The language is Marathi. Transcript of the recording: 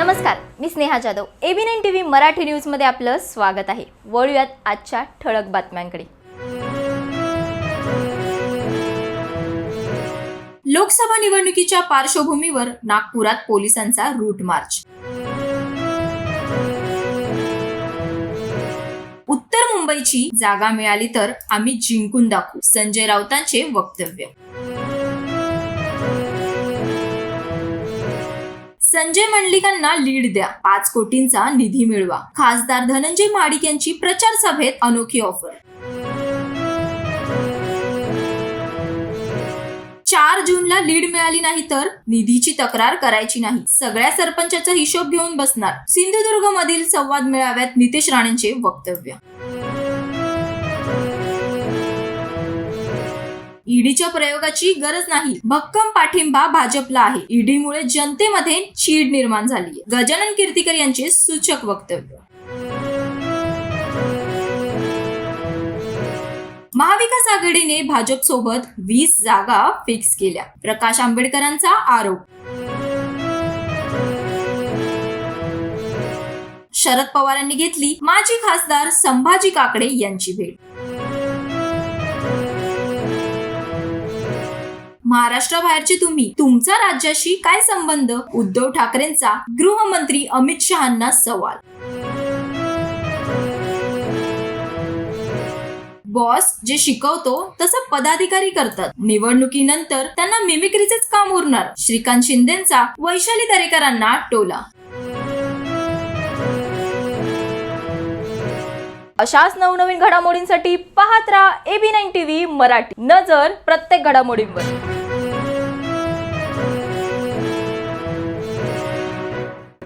नमस्कार मी Sneha Jadhav. AB nine T V Marathi न्यूजमध्ये आपलं स्वागत आहे. वळूयात आजच्या ठळक बातम्यांकडे. लोकसभा निवडणुकीच्या पार्श्वभूमीवर नागपुरात पोलिसांचा रूट मार्च उत्तर मुंबईची जागा मिळाली तर आम्ही जिंकून दाखवू संजय राऊतांचे वक्तव्य. संजय मंडलिकांना लीड द्या. पाच कोटींचा निधी मिळवा. खासदार धनंजय माडिक यांची प्रचार सभेत अनोखी ऑफर. चार जूनला लीड मिळाली नाही तर निधीची तक्रार करायची नाही. सगळ्या सरपंचाचा हिशोब घेऊन बसणार. सिंधुदुर्ग मधील संवाद मेळाव्यात नितेश राणेंचे वक्तव्य. ईडीच्या प्रयोगाची गरज नाही. भक्कम पाठिंबा भाजपला आहे. ईडीमुळे जनतेमध्ये चीड निर्माण झाली गजानन कीर्तीकर यांचे सूचक वक्तव्य. महाविकास आघाडीने भाजप सोबत वीस जागा फिक्स केल्या. प्रकाश आंबेडकरांचा आरोप. शरद पवारांनी घेतली माजी खासदार संभाजी काकडे यांची भेट. महाराष्ट्राबाहेरचे तुम्ही तुमचा राज्याशी काय संबंध? उद्धव ठाकरेंचा गृहमंत्री अमित शहांना सवाल. बॉस जे शिकवतो तसं पदाधिकारी करतात. निवडणुकीनंतर त्यांना मिमिक्रीचेच काम उरणार. श्रीकांत शिंदेचा वैशाली दरेकरांना टोला. अशाच नवनवीन घडामोडींसाठी पाहत राहा एबी नाईन टीव्ही मराठी. नजर प्रत्येक घडामोडींवर.